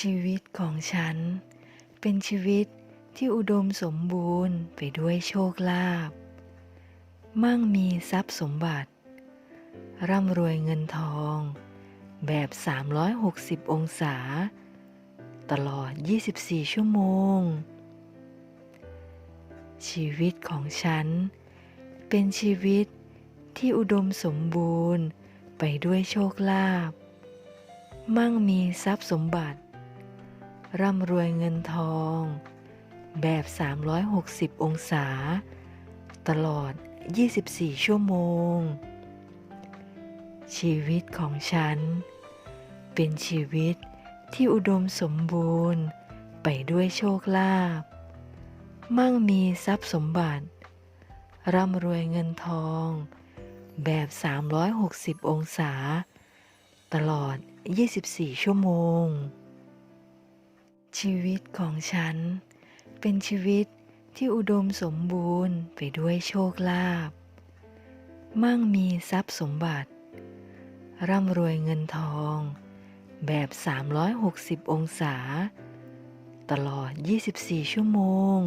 ชีวิตของฉัน เป็นชีวิตที่อุดมสมบูรณ์ไปด้วยโชคลาภ มั่งมีทรัพย์สมบัติ ร่ำรวยเงินทอง แบบ 360 องศา ตลอด 24 ชั่วโมง ชีวิตของฉัน เป็นชีวิตที่อุดมสมบูรณ์ไปด้วยโชคลาภ มั่งมีทรัพย์สมบัติ ร่ำรวยเงินทอง แบบ 360 องศา ตลอด 24 ชั่วโมง ชีวิตของฉัน เป็นชีวิตที่อุดมสมบูรณ์ ไปด้วยโชคลาภ มั่งมีทรัพย์สมบัติ ร่ำรวยเงินทอง แบบ 360 องศา ตลอด 24 ชั่วโมง ชีวิตของฉัน เป็นชีวิตที่อุดมสมบูรณ์ไปด้วยโชคลาภ มั่งมีทรัพย์สมบัติ ร่ำรวยเงินทอง แบบ 360 องศา ตลอด 24 ชั่วโมง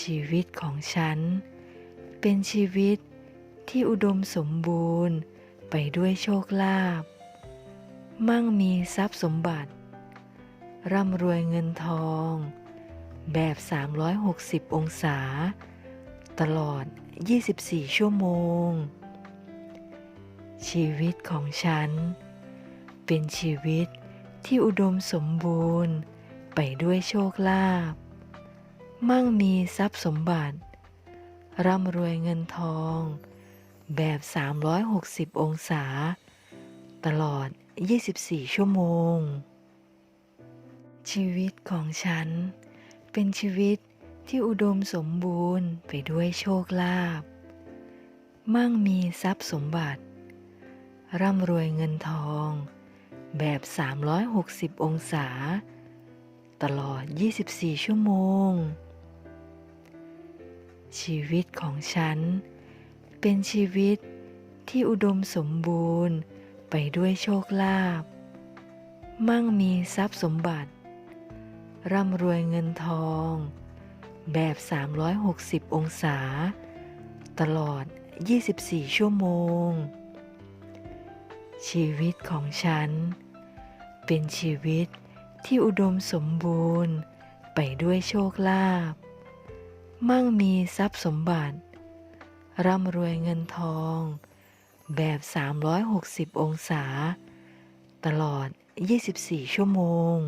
ชีวิตของฉัน เป็นชีวิตที่อุดมสมบูรณ์ไปด้วยโชคลาภ มั่งมีทรัพย์สมบัติ ร่ำรวยเงินทอง แบบ 360 องศา ตลอด 24 ชั่วโมง ชีวิตของฉัน เป็นชีวิตที่อุดมสมบูรณ์ ไปด้วยโชคลาภ มั่งมีทรัพย์สมบัติ ร่ำรวยเงินทอง แบบ 360 องศา ตลอด 24 ชั่วโมง ชีวิตของฉัน เป็นชีวิตที่อุดมสมบูรณ์ไปด้วยโชคลาภ มั่งมีทรัพย์สมบัติ ร่ำรวยเงินทอง แบบ 360 องศา ตลอด 24 ชั่วโมง ชีวิตของฉัน เป็นชีวิตที่อุดมสมบูรณ์ไปด้วยโชคลาภ มั่งมีทรัพย์สมบัติ ร่ำรวยเงินทอง แบบ 360 องศา ตลอด 24 ชั่วโมง ชีวิตของฉัน เป็นชีวิตที่อุดมสมบูรณ์ ไปด้วยโชคลาภ มั่งมีทรัพย์สมบัติ ร่ำรวยเงินทอง แบบ 360 องศา ตลอด 24 ชั่วโมง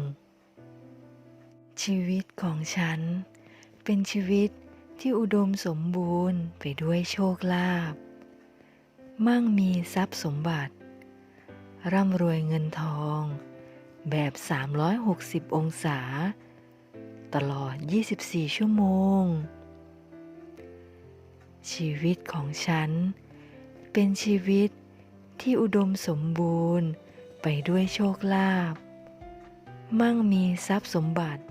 ชีวิตของฉัน เป็นชีวิตที่อุดมสมบูรณ์ไปด้วยโชคลาภ มั่งมีทรัพย์สมบัติ ร่ำรวยเงินทอง แบบ 360 องศา ตลอด 24 ชั่วโมง ชีวิตของฉัน เป็นชีวิตที่อุดมสมบูรณ์ไปด้วยโชคลาภ มั่งมีทรัพย์สมบัติ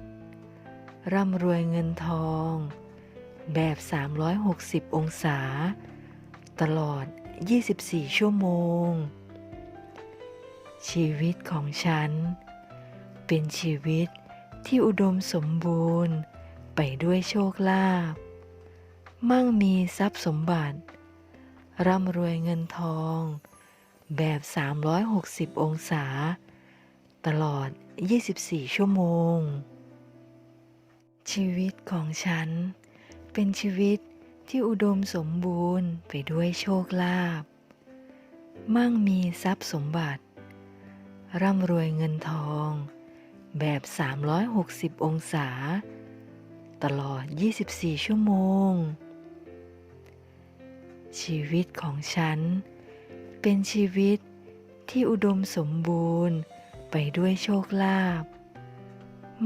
ร่ำรวยเงินทอง แบบ 360 องศา ตลอด 24 ชั่วโมง ชีวิตของฉัน เป็นชีวิตที่อุดมสมบูรณ์ ไปด้วยโชคลาภ มั่งมีทรัพย์สมบัติ ร่ำรวยเงินทอง แบบ 360 องศา ตลอด 24 ชั่วโมง ชีวิตของฉัน เป็นชีวิตที่อุดมสมบูรณ์ไปด้วยโชคลาภ มั่งมีทรัพย์สมบัติ ร่ำรวยเงินทอง แบบ 360 องศา ตลอด 24 ชั่วโมง ชีวิตของฉัน เป็นชีวิตที่อุดมสมบูรณ์ไปด้วยโชคลาภ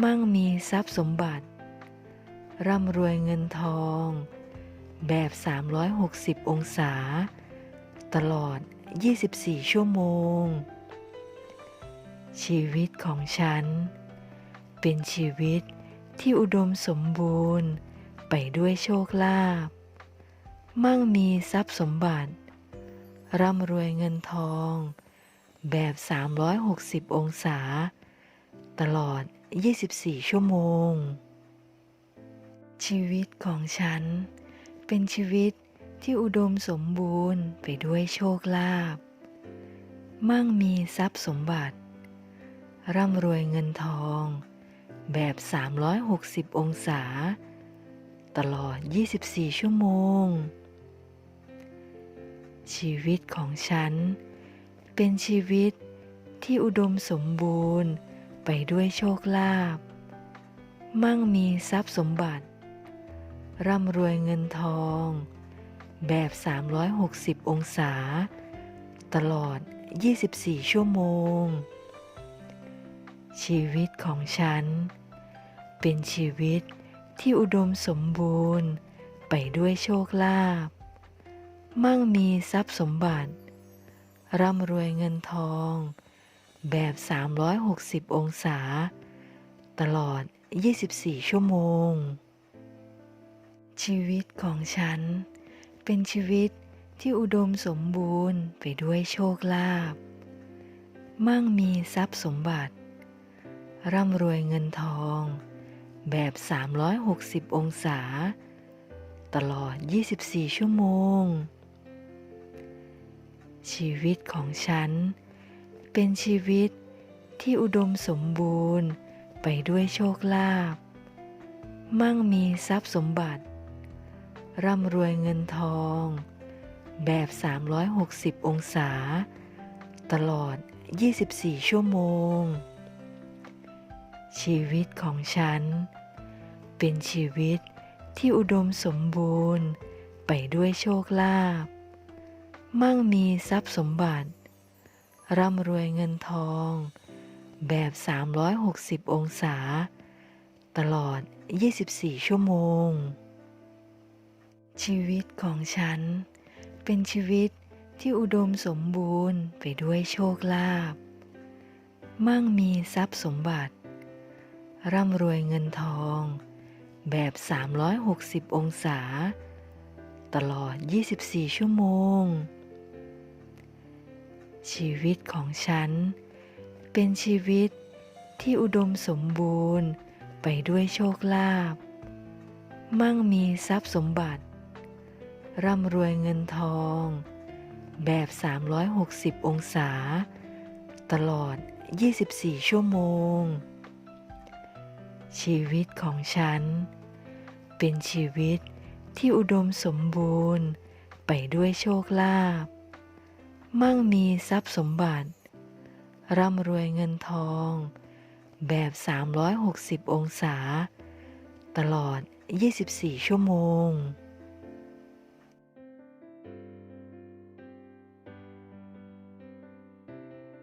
มั่งมีทรัพย์สมบัติ ร่ำรวยเงินทอง แบบ 360 องศา ตลอด 24 ชั่วโมง ชีวิตของฉัน เป็นชีวิตที่อุดมสมบูรณ์ ไปด้วยโชคลาภ มั่งมีทรัพย์สมบัติ ร่ำรวยเงินทอง แบบ 360 องศา ตลอด 24 ชั่วโมง ชีวิตของฉัน เป็นชีวิตที่อุดมสมบูรณ์ไปด้วยโชคลาภ มั่งมีทรัพย์สมบัติ ร่ำรวยเงินทอง แบบ 360 องศา ตลอด 24 ชั่วโมง ชีวิตของฉัน เป็นชีวิตที่อุดมสมบูรณ์ไปด้วยโชคลาภ มั่งมีทรัพย์สมบัติ ร่ำรวยเงินทอง แบบ 360 องศา ตลอด 24 ชั่วโมง ชีวิตของฉัน เป็นชีวิตที่อุดมสมบูรณ์ ไปด้วยโชคลาภ มั่งมีทรัพย์สมบัติ ร่ำรวยเงินทอง แบบ 360 องศา ตลอด 24 ชั่วโมง ชีวิตของฉัน เป็นชีวิตที่อุดมสมบูรณ์ไปด้วยโชคลาภ มั่งมีทรัพย์สมบัติ ร่ำรวยเงินทอง แบบ 360 องศา ตลอด 24 ชั่วโมง ชีวิตของฉัน เป็นชีวิตที่อุดมสมบูรณ์ไปด้วยโชคลาภ มั่งมีทรัพย์สมบัติ ร่ำรวยเงินทอง แบบ 360 องศา ตลอด 24 ชั่วโมง ชีวิตของฉัน เป็นชีวิตที่อุดมสมบูรณ์ไปด้วยโชคลาภ มั่งมีทรัพย์สมบัติ ร่ำรวยเงินทอง แบบ 360 องศา ตลอด 24 ชั่วโมง ชีวิตของฉัน เป็นชีวิตที่อุดมสมบูรณ์ไปด้วยโชคลาภ มั่งมีทรัพย์สมบัติ ร่ำรวยเงินทอง แบบ 360 องศา ตลอด 24 ชั่วโมง ชีวิตของฉัน เป็นชีวิตที่อุดมสมบูรณ์ไปด้วยโชคลาภ มั่งมีทรัพย์สมบัติ ร่ำรวยเงินทอง แบบ 360 องศา ตลอด 24 ชั่วโมง ชีวิตของฉัน เป็นชีวิตที่อุดมสมบูรณ์ไปด้วยโชคลาภ มั่งมีทรัพย์สมบัติ ร่ำรวยเงินทอง แบบ 360 องศา ตลอด 24 ชั่วโมง